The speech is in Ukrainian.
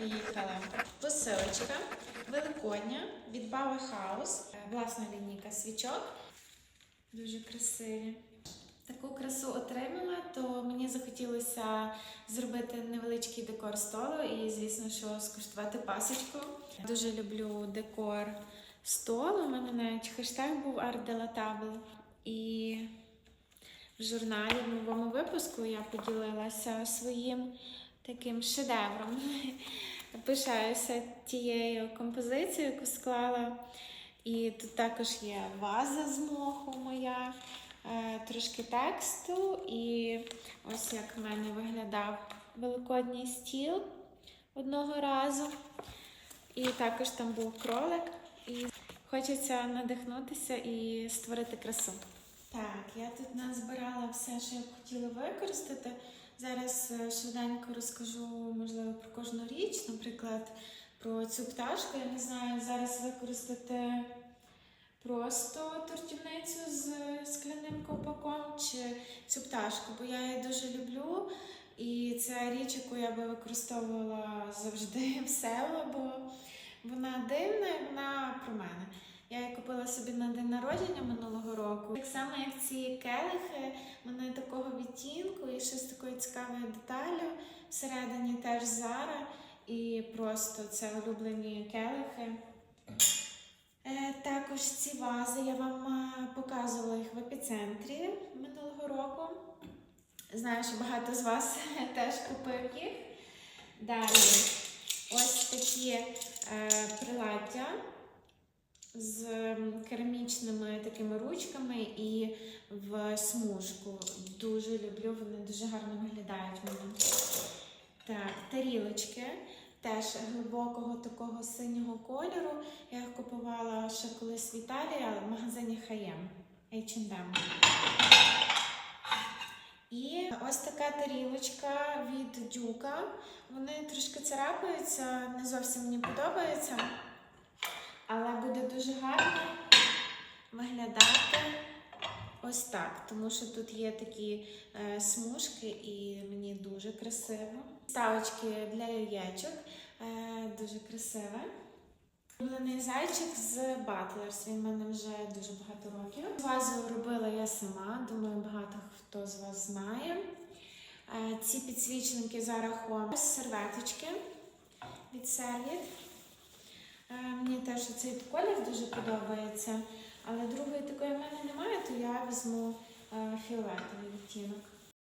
приїхала посилочка Великодня від Bauer House. Власна лінійка свічок. Дуже красиві. Таку красу отримала, то мені захотілося зробити невеличкий декор столу і, звісно, що скуштувати пасочку. Дуже люблю декор столу. У мене навіть хештег був Art de la Table. І в журналі в новому випуску я поділилася своїм таким шедевром. Пишаюся тією композицією, яку склала. І тут також є ваза з моху моя, е, трошки тексту, і ось як в мене виглядав великодній стіл одного разу. І також там був кролик. І хочеться надихнутися і створити красу. Так, я тут назбирала все, що я хотіла використати. Зараз е, швиденько розкажу, можливо, про кожну річ. Наприклад, про цю пташку. Я не знаю, зараз використати просто тортівницю з скляним ковпаком чи цю пташку, бо я її дуже люблю. І це річ, яку я би використовувала завжди в село, бо вона дивна і вона про мене. Я її купила собі на день народження минулого року. Само, як ці келихи, вони такого відтінку і ще з такою цікавою деталю. Всередині теж зара, і просто це улюблені келихи. Е, також ці вази я вам е, показувала їх в епіцентрі минулого року. Знаю, що багато з вас теж купив їх. Далі ось такі е, приладдя з керамічними такими ручками і в смужку. Дуже люблю, вони дуже гарно виглядають в. Так, тарілочки теж глибокого такого синього кольору. Я їх купувала ще колись в Італії, в магазині H&M. H&M. І ось така тарілочка від дюка. Вони трошки царапаються, не зовсім мені подобається, ось так, тому що тут є такі е, смужки і мені дуже красиво. Ставочки для яєчок е, дуже красиве. Улюблений зайчик з Butlers, він в мене вже дуже багато років. Вазу робила я сама, думаю, багато хто з вас знає. Е, Ці підсвічники за рахунок серветочки від. Е, Мені теж цей колір дуже подобається, але другої такої в мене немає, то я візьму е, фіолетовий відтінок.